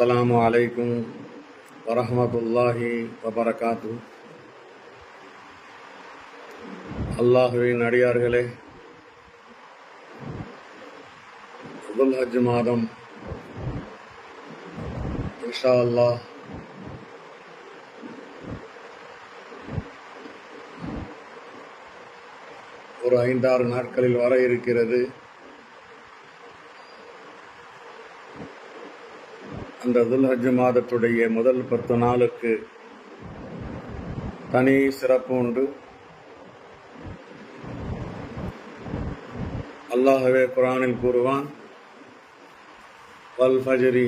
அஸ்லாம் வலைக்கும் வரஹமத்துல்லாஹி வபரகாத்து அல்லாஹுவின் அடியார்களே அபுல் ஹஜ் மாதம் இன்ஷா அல்லாஹ் ஒரு ஐந்தாறு நாட்களில் வர இருக்கிறது. அந்த துல்ஹஜ் மாதத்துடைய முதல் பத்து நாளுக்கு தனி சிறப்பு உண்டு. அல்லாஹவே குரானில் கூறுவான் வல் ஃபஜரி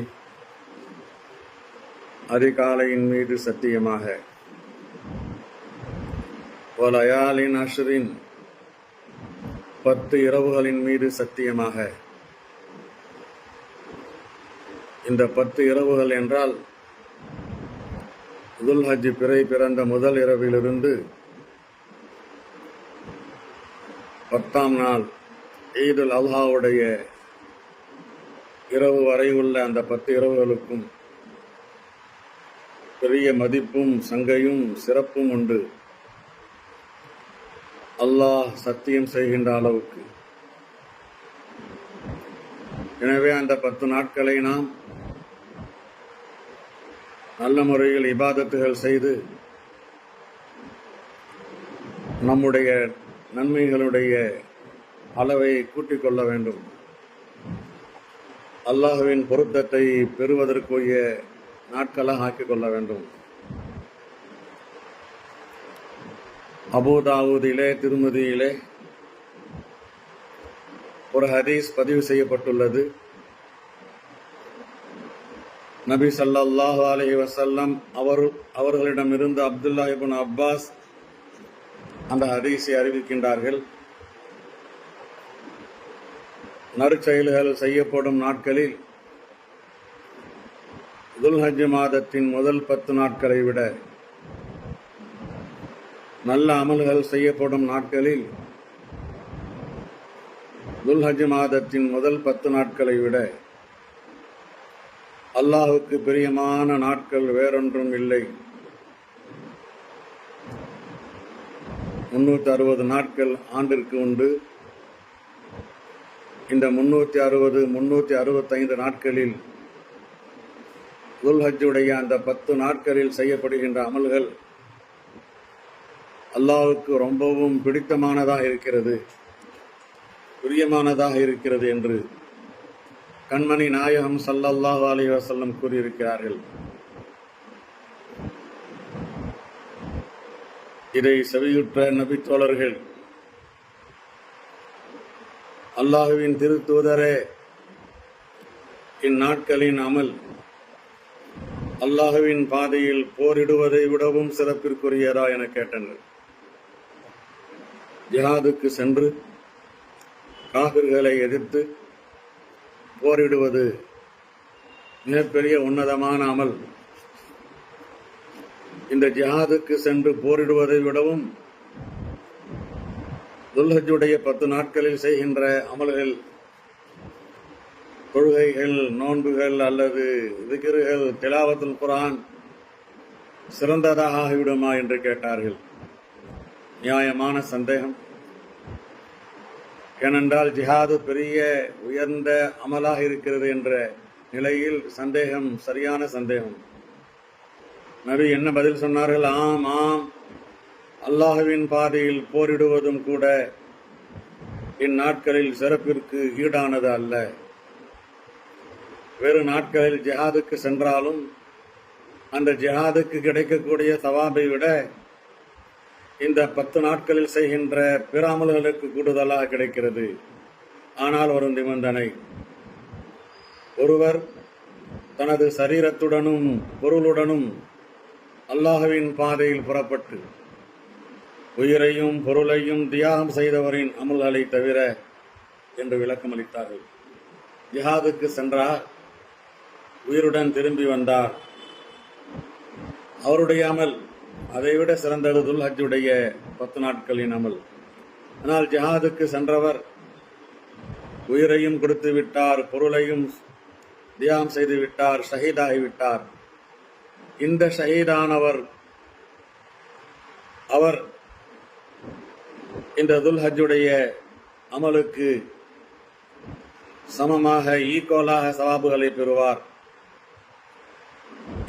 அதிகாலையின் மீது சத்தியமாக. வலயாலின் அஷ்ரின் பத்து இரவுகளின் மீது சத்தியமாக. இந்த பத்து இரவுகள் என்றால் துல்ஹஜ் பிறை பிறந்த முதல் இரவிலிருந்து பத்தாம் நாள் ஈதுல் அல்ஹாவுடைய இரவு வரை உள்ள அந்த பத்து இரவுகளுக்கும் பெரிய மதிப்பும் சங்கையும் சிறப்பும் உண்டு. அல்லாஹ் சத்தியம் செய்கின்ற அளவுக்கு. எனவே அந்த பத்து நாட்களை நாம் நல்ல முறையில் இபாதத்துகள் செய்து நம்முடைய நன்மைகளுடைய அளவை கூட்டிக் கொள்ள வேண்டும். அல்லாஹுவின் பொருத்தத்தை பெறுவதற்குரிய நாட்களாக ஆக்கிக் கொள்ள வேண்டும். அபுதாவூதிலே திருமதியிலே ஒரு ஹதீஸ் பதிவு செய்யப்பட்டுள்ளது. நபி ஸல்லல்லாஹு அலஹி வசல்லம் அவர் அவர்களிடமிருந்து அப்துல்லா இப்னு அப்பாஸ் அந்த ஹதீஸை அறிவிக்கின்றார்கள். நற்செயல்கள் செய்யப்படும் நாட்களில் துல்ஹஜ் மாதத்தின் முதல் பத்து நாட்களை விட நல்ல அமல்கள் செய்யப்படும் நாட்களில் துல்ஹஜ் மாதத்தின் முதல் பத்து நாட்களை விட அல்லாஹுக்கு பிரியமான நாட்கள் வேறொன்றும் இல்லை. முன்னூற்றி அறுபது நாட்கள் ஆண்டிற்கு உண்டு. இந்த முன்னூற்றி அறுபது முன்னூற்றி அறுபத்தைந்து நாட்களில் துல்ஹஜ்ஜுடைய அந்த பத்து நாட்களில் செய்யப்படுகின்ற அமல்கள் அல்லாவுக்கு ரொம்பவும் பிடித்தமானதாக இருக்கிறது பிரியமானதாக இருக்கிறது என்று கண்மணி நாயகம் சல்லல்லாஹு அலி வசல்லம் கூறியிருக்கிறார்கள். இதை செவியுற்ற நபித்தோழர்கள் அல்லாஹுவின் திருத்தூதரே இந்நாட்களின் அமல் அல்லாஹுவின் பாதையில் போரிடுவதை விடவும் சிறப்பிற்குரியதா என கேட்டனர். ஜிஹாதுக்கு சென்று காகர்களை எதிர்த்து போரிடுவது மிகப்பெரிய உன்னதமான அமல். இந்த ஜிஹாதுக்கு சென்று போரிடுவதை விடவும் துல்ஹஜுடைய பத்து நாட்களில் செய்கின்ற அமல்கள் தொழுகைகள் நோன்புகள் அல்லது விக்கிறுகள் திலாவத்துல் குரான் சிறந்ததாக ஆகிவிடுமா என்று கேட்டார்கள். நியாயமான சந்தேகம். ஏனென்றால் ஜிஹாது பெரிய உயர்ந்த அமலாக இருக்கிறது என்ற நிலையில் சந்தேகம் சரியான சந்தேகம். நபி என்ன பதில் சொன்னார்கள்? ஆம் ஆம். அல்லாஹுவின் பாதையில் போரிடுவதும் கூட இந்நாட்களில் சிறப்பிற்கு ஈடானது அல்ல. வேறு நாட்களில் ஜிஹாதுக்கு சென்றாலும் அந்த ஜிஹாதுக்கு கிடைக்கக்கூடிய சவாபை விட இந்த பத்து நாட்களில் செய்கின்ற பிறாமல்களுக்கு கூடுதலாக கிடைக்கிறது. ஆனால் ஒரு நிபந்தனை. ஒருவர் தனது சரீரத்துடனும் பொருளுடனும் அல்லாஹுவின் பாதையில் புறப்பட்டு உயிரையும் பொருளையும் தியாகம் செய்தவரின் அமல்களை தவிர என்று விளக்கமளித்தார்கள். ஜிஹாதுக்கு சென்றார். உயிருடன் திரும்பி வந்தார். அவருடைய அமல் அதைவிட சிறந்தது துல்ஹஜுடைய பத்து நாட்களின் அமல் ஆனால் ஜஹாதுக்கு சென்றவர் உயிரையும் கொடுத்து விட்டார் பொருளையும் தியாம் செய்து விட்டார் ஷஹீதாகிவிட்டார் இந்த ஷஹீதானவர் அவர் இந்த துல்ஹஜுடைய அமலுக்கு சமமாக ஈக்குவலாக சவாபுகளை பெறுவார்.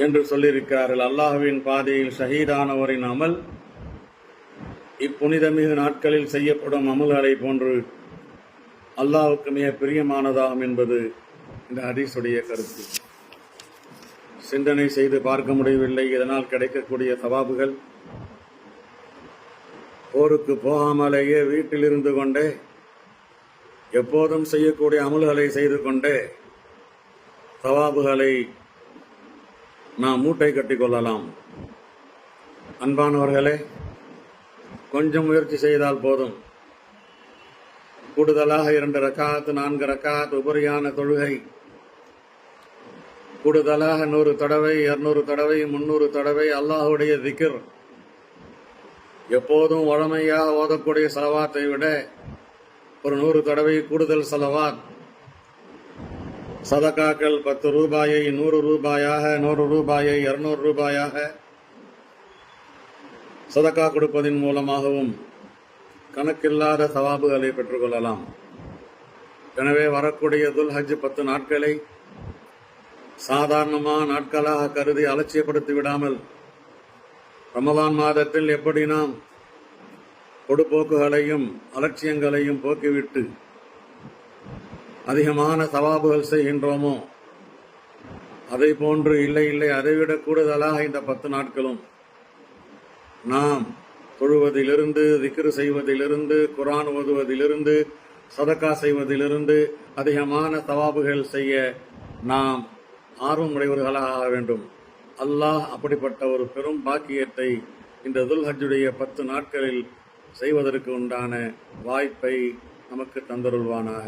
என்று சொல்லியிருக்கிறார்கள். அல்லாஹுவின் பாதையில் ஷஹீதானவரின் அமல் இப்புனிதமிகு நாட்களில் செய்யப்படும் அமல்களை போன்று அல்லாஹுக்கு மிக பிரியமானதாகும் என்பது இந்த ஹதீஸுடைய கருத்து. சிந்தனை செய்து பார்க்க முடியவில்லை. இதனால் கிடைக்கக்கூடிய சவாபுகள் போருக்கு போகாமலேயே வீட்டில் இருந்து கொண்டே எப்போதும் செய்யக்கூடிய அமல்களை செய்து கொண்டே சவாபுகளை நாம் மூட்டை கட்டிக்கொள்ளலாம் அன்பானவர்களே கொஞ்சம் முயற்சி செய்தால் போதும். கூடுதலாக இரண்டு ரக்காத்து நான்கு ரக்காத் உபரியான தொழுகை. கூடுதலாக நூறு தடவை இரநூறு தடவை முன்னூறு தடவை அல்லாஹுடைய திக்ர் எப்போதும் வழமையாக ஓதக்கூடிய செலவாத்தை விட ஒரு நூறு தடவை கூடுதல் செலவாத். சதக்காக்கள் பத்து ரூபாயை நூறு ரூபாயாக நூறு ரூபாயை இருநூறு ரூபாயாக சதக்கா கொடுப்பதன் மூலமாகவும் கணக்கில்லாத சவாபுகளை பெற்றுக்கொள்ளலாம். எனவே வரக்கூடிய துல் ஹஜ் பத்து நாட்களை சாதாரணமான நாட்களாக கருதி அலட்சியப்படுத்தி விடாமல் ரமலான் மாதத்தில் எப்படி நாம் பொடுபோக்குகளையும் அலட்சியங்களையும் போக்கிவிட்டு அதிகமான சவாபுகள் செய்கின்றோமோ? அதை போன்று இல்லை இல்லை. அதைவிட கூடுதலாக இந்த பத்து நாட்களும் நாம் தொழுவதிலிருந்து திக்ரு செய்வதிலிருந்து குரான் ஓதுவதிலிருந்து சதக்கா செய்வதிலிருந்து அதிகமான தவாபுகள் செய்ய நாம் ஆர்வம் உடையவர்களாக ஆக வேண்டும். அல்லாஹ் அப்படிப்பட்ட ஒரு பெரும் பாக்கியத்தை இந்த துல்ஹஜுடைய பத்து நாட்களில் செய்வதற்கு உண்டான வாய்ப்பை நமக்கு தந்தருள்வானாக.